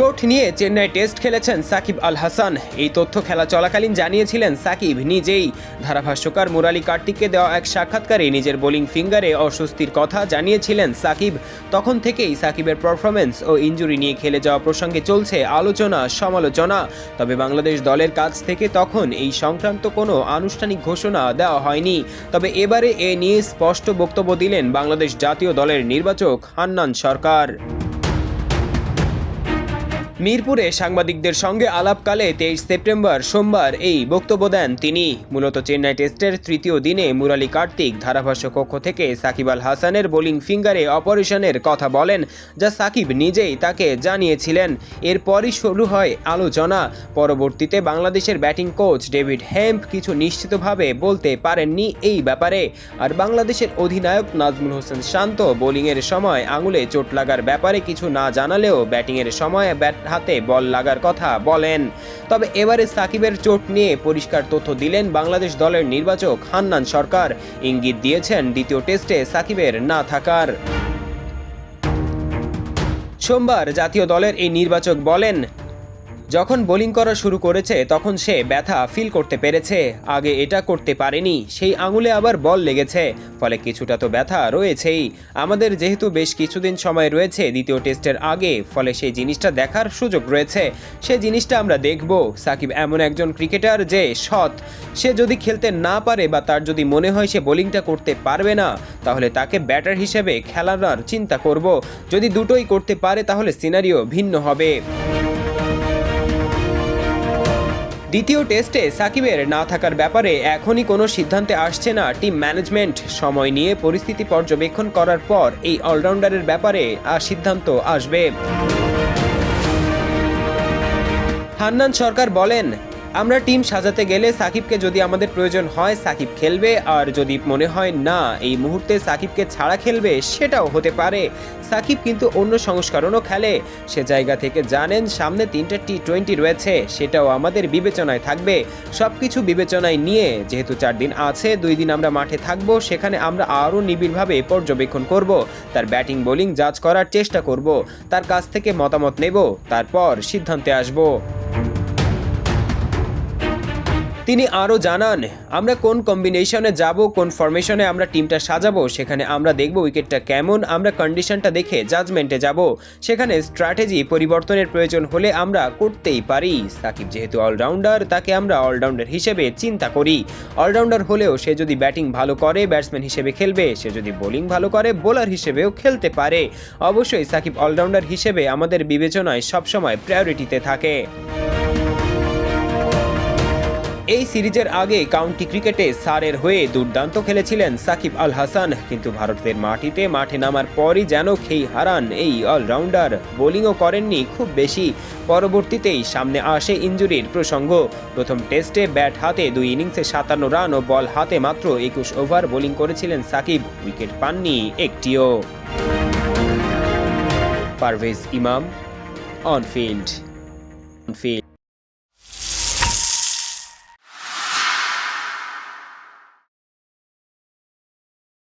চোট নিয়ে চেন্নাই টেস্ট খেলেছেন সাকিব আল হাসান। এই তথ্য খেলা চলাকালীন জানিয়েছিলেন সাকিব নিজেই। ধারাভাষ্যকার মুরালি কার্তিককে দেওয়া এক সাক্ষাৎকারে নিজের বোলিং ফিঙ্গারে অস্বস্তির কথা জানিয়েছিলেন সাকিব। তখন থেকেই সাকিবের পারফরমেন্স ও ইঞ্জুরি নিয়ে খেলে যাওয়া প্রসঙ্গে চলছে আলোচনা, সমালোচনা। তবে বাংলাদেশ দলের কাছ থেকে তখন এই সংক্রান্ত কোনো আনুষ্ঠানিক ঘোষণা দেওয়া হয়নি। তবে এবারে এ নিয়ে স্পষ্ট বক্তব্য দিলেন বাংলাদেশ জাতীয় দলের নির্বাচক হান্নান সরকার। মিরপুরে সাংবাদিকদের সঙ্গে আলাপকালে তেইশ সেপ্টেম্বর সোমবার এই বক্তব্য দেন তিনি। মূলত চেন্নাই টেস্টের তৃতীয় দিনে মুরালি কার্তিক ধারাভাষ্য কক্ষ থেকে সাকিব আল হাসানের বোলিং ফিঙ্গারে অপারেশনের কথা বলেন, যা সাকিব নিজেই তাকে জানিয়েছিলেন। এরপরই শুরু হয় আলোচনা। পরবর্তীতে বাংলাদেশের ব্যাটিং কোচ ডেভিড হেম্প কিছু নিশ্চিতভাবে বলতে পারেননি এই ব্যাপারে। আর বাংলাদেশের অধিনায়ক নাজমুল হোসেন শান্ত বোলিংয়ের সময় আঙুলে চোট লাগার ব্যাপারে কিছু না জানালেও ব্যাটিংয়ের সময় ব্যাট হাতে বল লাগার কথা বলেন। তবে এবারে সাকিবের চোট নিয়ে পরিষ্কার তথ্য দিলেন বাংলাদেশ দলের নির্বাচক হান্নান সরকার। ইঙ্গিত দিয়েছেন দ্বিতীয় টেস্টে সাকিবের না থাকার। সোমবার জাতীয় দলের এই নির্বাচক বলেন যখন বোলিং করা শুরু করেছে, তখন সে ব্যথা ফিল করতে পেরেছে। আগে এটা করতে পারেনি, সেই আঙুলে আবার বল লেগেছে, ফলে কিছুটা তো ব্যথা রয়েছেই। আমাদের যেহেতু বেশ কিছুদিন সময় রয়েছে দ্বিতীয় টেস্টের আগে, ফলে সেই জিনিসটা দেখার সুযোগ রয়েছে। সে জিনিসটা আমরা দেখব। সাকিব এমন একজন ক্রিকেটার যে সৎ। সে যদি খেলতে না পারে বা তার যদি মনে হয় সে বোলিংটা করতে পারবে না, তাহলে তাকে ব্যাটার হিসেবে খেলানোর চিন্তা করব। যদি দুটোই করতে পারে, তাহলে সিনারিও ভিন্ন হবে। দ্বিতীয় টেস্টে সাকিবের না থাকার ব্যাপারে এখনই কোনো সিদ্ধান্তে আসছে না টিম ম্যানেজমেন্ট। সময় নিয়ে পরিস্থিতি পর্যবেক্ষণ করার পর এই অলরাউন্ডারের ব্যাপারে আর সিদ্ধান্ত আসবে। হান্নান সরকার বলেন আমরা টিম সাজাতে গেলে সাকিবকে যদি আমাদের প্রয়োজন হয়, সাকিব খেলবে। আর যদি মনে হয়, না, এই মুহূর্তে সাকিবকে ছাড়া খেলবে, সেটাও হতে পারে। সাকিব কিন্তু অন্য সংস্করণও খেলে। সে জায়গা থেকে জানেন, সামনে তিনটা টি টোয়েন্টি রয়েছে। সেটাও আমাদের বিবেচনায় থাকবে। সব কিছু বিবেচনায় নিয়ে, যেহেতু চার দিন আছে, দুই দিন আমরা মাঠে থাকব, সেখানে আমরা আরও নিবিড়ভাবে পর্যবেক্ষণ করব। তার ব্যাটিং, বোলিং যাচ করার চেষ্টা করব। তার কাছ থেকে মতামত নেব। তারপর সিদ্ধান্তে আসব। তিনি আরও জানান, আমরা কোন কম্বিনেশনে যাব, কোন ফরমেশনে আমরা টিমটা সাজাবো, সেখানে আমরা দেখব উইকেটটা কেমন, আমরা কন্ডিশনটা দেখে জাজমেন্টে যাব। সেখানে স্ট্র্যাটেজি পরিবর্তনের প্রয়োজন হলে আমরা করতেই পারি। সাকিব যেহেতু অলরাউন্ডার তাকে আমরা অলরাউন্ডার হিসেবে চিন্তা করি। অলরাউন্ডার হলেও সে যদি ব্যাটিং ভালো করে ব্যাটসম্যান হিসেবে খেলবে, সে যদি বোলিং ভালো করে বোলার হিসেবেও খেলতে পারে। অবশ্যই সাকিব অলরাউন্ডার হিসেবে আমাদের বিবেচনায় সবসময় প্রায়োরিটিতে থাকে। এই সিরিজের আগে কাউন্টি ক্রিকেটে সারের হয়ে দুর্দান্ত খেলেছিলেন সাকিব আল হাসান, কিন্তু ভারতের মাটিতে মাঠে নামার পরই যেন খেই হারান এই অলরাউন্ডার। বোলিংও করেননি খুব বেশি। পরবর্তীতেই সামনে আসে ইঞ্জুরির প্রসঙ্গ। প্রথম টেস্টে ব্যাট হাতে দুই ইনিংসে সাতান্ন রান ও বল হাতে মাত্র একুশ ওভার বোলিং করেছিলেন সাকিব। উইকেট পাননি একটিও। পারভেজ ইমাম অন ফিল্ড ফিল্ড